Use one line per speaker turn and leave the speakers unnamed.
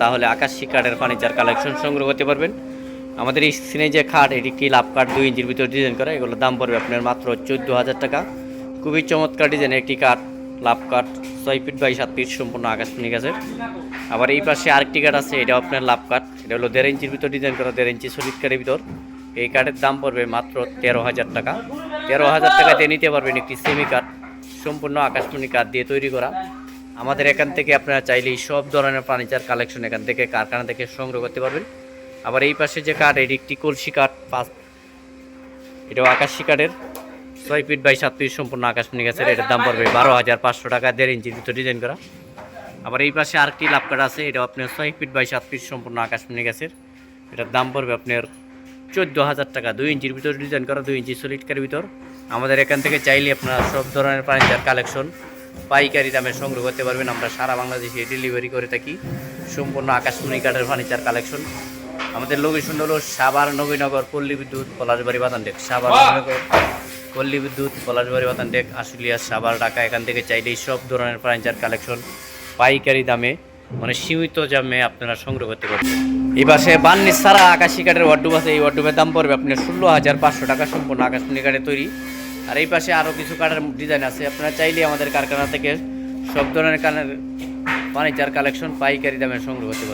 তাহলে আকাশি কাঠের ফার্নিচার কালেকশন সংগ্রহ করতে পারবেন। আমাদের এই স্ক্রিনে যে খাট, এটি কি লাভ কাঠ, দুই ইঞ্চির ভিতর ডিজাইন করা এগুলোর দাম পড়বে আপনার মাত্র চোদ্দ হাজার টাকা। খুবই চমৎকার ডিজাইন একটি কাঠ, লাভ কাঠ, ছয় ফিট বাই সাত ফিট সম্পূর্ণ আকাশমণি গাছের আবার এই পাশে আরেকটি কাঠ আছে এটা আপনার লাভ কাঠ, এটা হলো দেড় ইঞ্চির ভিতর ডিজাইন করা, দেড় ইঞ্চি সলিড কাঠের ভিতর। এই কাঠের দাম পড়বে মাত্র তেরো হাজার টাকা। তেরো হাজার টাকাতে নিতে পারবেন একটি সেমি কাঠ সম্পূর্ণ আকাশমণি কাঠ দিয়ে তৈরি করা। আমাদের এখান থেকে আপনারা চাইলেই সব ধরনের ফার্নিচার কালেকশন এখান থেকে কারখানা থেকে সংগ্রহ করতে পারবেন। আবার এই পাশে যে কাঠ, এটি একটি কলসি কাঠ, পাঁচ এটাও আকাশি কাঠের। ছয় ফিট বাই সাত ফিট সম্পূর্ণ আকাশমণি গাছের এটার দাম পড়বে বারো হাজার পাঁচশো টাকা, দেড় ইঞ্চির ভিতর ডিজাইন করা। আবার এই পাশে আরেকটি লাভ কাঠ আছে এটা আপনার ছয় ফিট বাই সাত ফিট সম্পূর্ণ আকাশমণি গাছের এটার দাম পড়বে আপনার চোদ্দ হাজার টাকা, দুই ইঞ্চির ভিতর ডিজাইন করা, দুই ইঞ্চি সলিড কারের ভিতর। আমাদের এখান থেকে চাইলে আপনারা সব ধরনের ফার্নিচার কালেকশন পাইকারি দামে সংগ্রহ করতে পারবেন। আমরা সারা বাংলাদেশে ডেলিভারি করে থাকি। সম্পূর্ণ আকাশমণি কাঠের ফার্নিচার কালেকশন আমাদের লোকেশন হলো সাবার নবীনগর পল্লী বিদ্যুৎ পলাশবাড়ি বাতান ডেক। সাবার নবীনগর পল্লী বিদ্যুৎ পলাশবাড়ি বাতান ডেক আশুলিয়া সাবার ঢাকা এখান থেকে চাইলেই সব ধরনের ফার্নিচার কালেকশন পাইকারি দামে মানে সীমিত দামে আপনারা সংগ্রহ করতে পারবেন। এই পাশে বান্নি সারা আকাশি কাঠের ওয়ার্ডুব আছে। এই ওয়ার্ডুবের দাম পড়বে আপনার ষোলো হাজার পাঁচশো টাকা। সম্পূর্ণ আকাশমণি কাঠে তৈরি। আর এই পাশে আরও কিছু কাটার ডিজাইন আছে। আপনারা চাইলে আমাদের কারখানা থেকে সব ধরনের কানের ফার্নিচার কালেকশন পাইকারি দামে সংগ্রহ করতে